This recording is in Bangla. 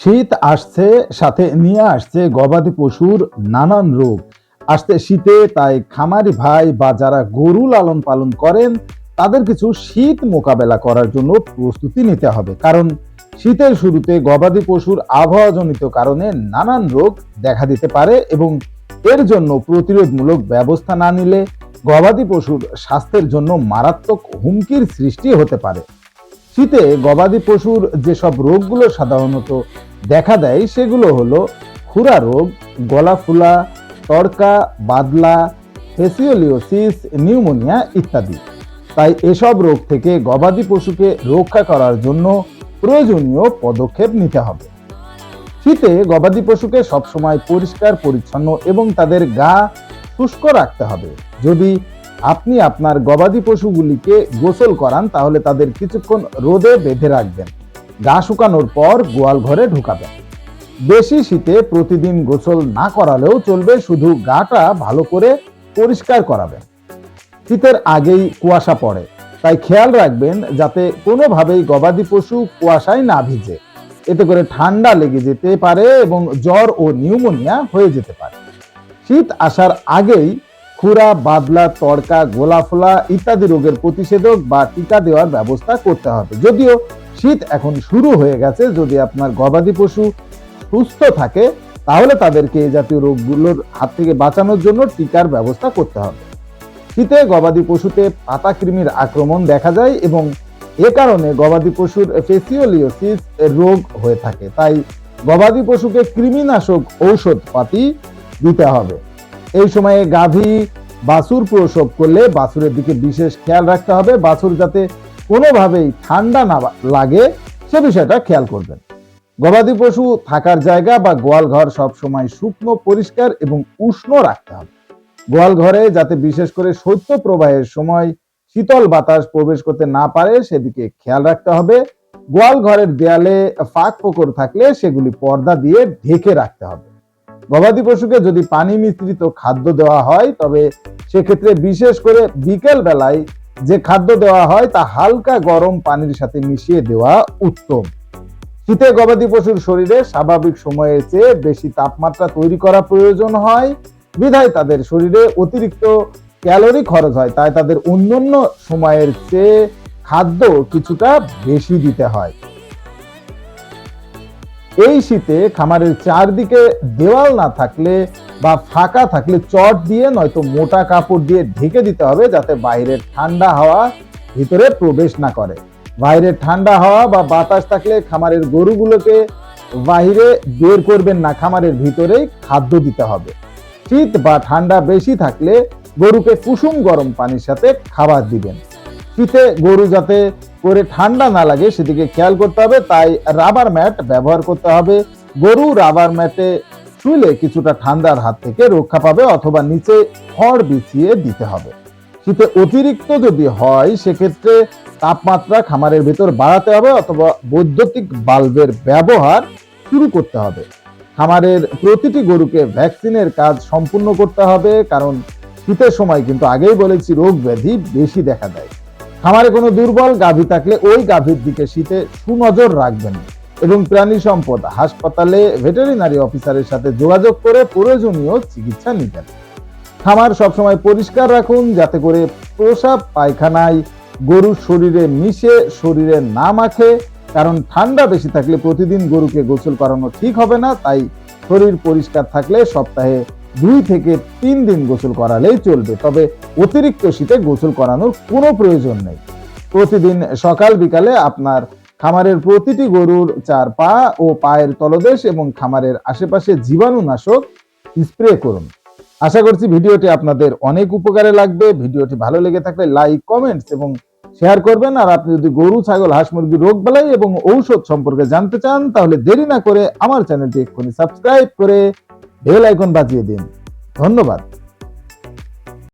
শীত আসছে, সাথে নিয়ে আসছে গবাদি পশুর নানান রোগ। আসছে শীতে, তাই খামারি ভাই বা যারা গরু লালন পালন করেন, তাদের কিছু শীত মোকাবেলা করার জন্য প্রস্তুতি নিতে হবে। কারণ শীতের শুরুতে গবাদি পশুর আবহাওয়াজনিত কারণে নানান রোগ দেখা দিতে পারে এবং এর জন্য প্রতিরোধমূলক ব্যবস্থা না নিলে গবাদি পশুর স্বাস্থ্যের জন্য মারাত্মক হুমকির সৃষ্টি হতে পারে। শীতে গবাদি পশুর যেসব রোগগুলো সাধারণত দেখা দেয় সেগুলো হলো খুরা রোগ গলা ফুলা তড়কা, বাদলা, ফেসিওলিওসিস, নিউমোনিয়া ইত্যাদি। তাই এসব রোগ থেকে গবাদি পশুকে রক্ষা করার জন্য প্রয়োজনীয় পদক্ষেপ নিতে হবে। শীতে গবাদি পশুকে সবসময় পরিষ্কার, পরিচ্ছন্ন এবং তাদের গা শুষ্ক রাখতে হবে। যদি আপনি আপনার গবাদি পশুগুলিকে গোসল করান, তাহলে তাদের কিছুক্ষণ রোদে বেঁধে রাখবেন। গা শুকানোর পর গোয়াল ঘরে ঢুকাবেন বেশি শীতে প্রতিদিন গোসল না করালেও চলবে, শুধু গাটা ভালো করে পরিষ্কার করাবেন শীতের আগেই কুয়াশা পড়ে, তাই খেয়াল রাখবেন যাতে কোনোভাবেই গবাদি পশু কুয়াশায় না ভিজে। এতে করে ঠান্ডা লেগে যেতে পারে এবং জ্বর ও নিউমোনিয়া হয়ে যেতে পারে। শীত আসার আগেই খুরা, বাদলা, তড়কা, গোলাফোলা ইত্যাদি রোগের প্রতিষেধক বা টিকা দেওয়ার ব্যবস্থা করতে হবে। যদিও শীত এখন শুরু হয়ে গেছে। যদি আপনার গবাদি পশু সুস্থ থাকে, তাহলে তাদেরকে এই জাতীয় রোগগুলোর হাত থেকে বাঁচানোর জন্য টিকার ব্যবস্থা করতে হবে। শীতে গবাদি পশুতে পাতা কৃমির আক্রমণ দেখা যায় এবং এ কারণে গবাদি পশুর ফেসিওলিওসিস রোগ হয়ে থাকে। তাই গবাদি পশুকে কৃমিনাশক ঔষধপাতি দিতে হবে। এই সময়ে গাভী বাছুর প্রসব করলে বাছুরের দিকে বিশেষ খেয়াল রাখতে হবে। বাছুর যাতে কোনোভাবেই ঠান্ডা না লাগে, সে বিষয়টা খেয়াল করবেন। গবাদি পশু থাকার জায়গা বা গোয়াল ঘর সবসময় শুকনো, পরিষ্কার এবং উষ্ণ রাখতে হবে। গোয়াল ঘরে যাতে বিশেষ করে শৈত্য প্রবাহের সময় শীতল বাতাস প্রবেশ করতে না পারে, সেদিকে খেয়াল রাখতে হবে। গোয়াল ঘরের দেয়ালে ফাঁক ফোকর থাকলে সেগুলি পর্দা দিয়ে ঢেকে রাখতে হবে। গবাদি পশুকে যদি পানি মিশ্রিত খাদ্য দেওয়া হয়, তবে সেক্ষেত্রে বিশেষ করে বিকেল বেলায় খাদ্য দেওয়া হয় তা হালকা গরম পানির সাথে মিশিয়ে দেওয়া উত্তম। শীতে গবাদি পশুর শরীরে স্বাভাবিক সময়ের চেয়ে বেশি তাপমাত্রা তৈরি করা প্রয়োজন হয়। বিধায় তাদের শরীরে অতিরিক্ত ক্যালোরি খরচ হয়, তাই তাদের অন্যান্য সময়ের চেয়ে খাদ্য কিছুটা বেশি দিতে হয়। এই শীতে খামারের চারদিকে দেওয়াল না থাকলে বা ফাঁকা থাকলে চট দিয়ে নয়তো মোটা কাপড় দিয়ে ঢেকে দিতে হবে যাতে বাইরের ঠান্ডা হাওয়া ভিতরে প্রবেশ না করে। বাইরের ঠান্ডা হাওয়া বা বাতাস থাকলে খামারের গরুগুলোকে বাইরে বের করবেন না, খামারের ভিতরেই খাদ্য দিতে হবে। শীত বা ঠান্ডা বেশি থাকলে গরুকে কুসুম গরম পানির সাথে খাবার দিবেন। শীতে গরু যাতে করে ঠান্ডা না লাগে সেদিকে খেয়াল করতে হবে, তাই রাবার ম্যাট ব্যবহার করতে হবে। গরু রাবার ম্যাটে শুলে কিছুটা ঠান্ডার হাত থেকে রক্ষা পাবে অথবা নিচে খড় বিছিয়ে দিতে হবে। শীতে অতিরিক্ত যদি হয়, সেক্ষেত্রে তাপমাত্রা খামারের ভেতর বাড়াতে হবে অথবা বৈদ্যুতিক বাল্বের ব্যবহার শুরু করতে হবে। খামারের প্রতিটি গরুকে ভ্যাকসিনের কাজ সম্পূর্ণ করতে হবে, কারণ শীতের সময় কিন্তু আগেই বলেছি রোগ ব্যাধি বেশি দেখা দেয়। খামারে কোনো দুর্বল গাভী থাকলে ওই গাভীর দিকে শীতে সুনজর রাখবেন এবং প্রাণী সম্পদ, হাসপাতালে ভেটেরিনারি অফিসারের সাথে যোগাযোগ করে প্রয়োজনীয় চিকিৎসা নিতেন। খামার সবসময় পরিষ্কার রাখুন, যাতে করে প্রসাব পায়খানায় গরুর শরীরে মিশে শরীরে না মাখে, কারণ ঠান্ডা বেশি থাকলে প্রতিদিন গরুকে গোসল করানো ঠিক হবে না, তাই শরীর পরিষ্কার থাকলে সপ্তাহে দুই থেকে তিন দিন গোসল করালেই চলবে। তবে অতিরিক্ত শীতে গোসল করানোর কোনো প্রয়োজন নেই। প্রতিদিন সকাল বিকালে আপনার খামারের প্রতিটি গরুর চার পা ও পায়ের তলদেশ এবং খামারের আশেপাশে জীবাণুনাশক স্প্রে করুন। আশা করছি ভিডিওটি আপনাদের অনেক উপকারে লাগবে। ভিডিওটি ভালো লেগে থাকলে লাইক, কমেন্টস এবং শেয়ার করবেন। আর আপনি যদি গরু, ছাগল, হাঁস, মুরগি, রোগ বালাই এবং ঔষধ সম্পর্কে জানতে চান, তাহলে দেরি না করে আমার চ্যানেলটি এক্ষুনি সাবস্ক্রাইব করে বেল আইকন বাজিয়ে দিন। ধন্যবাদ।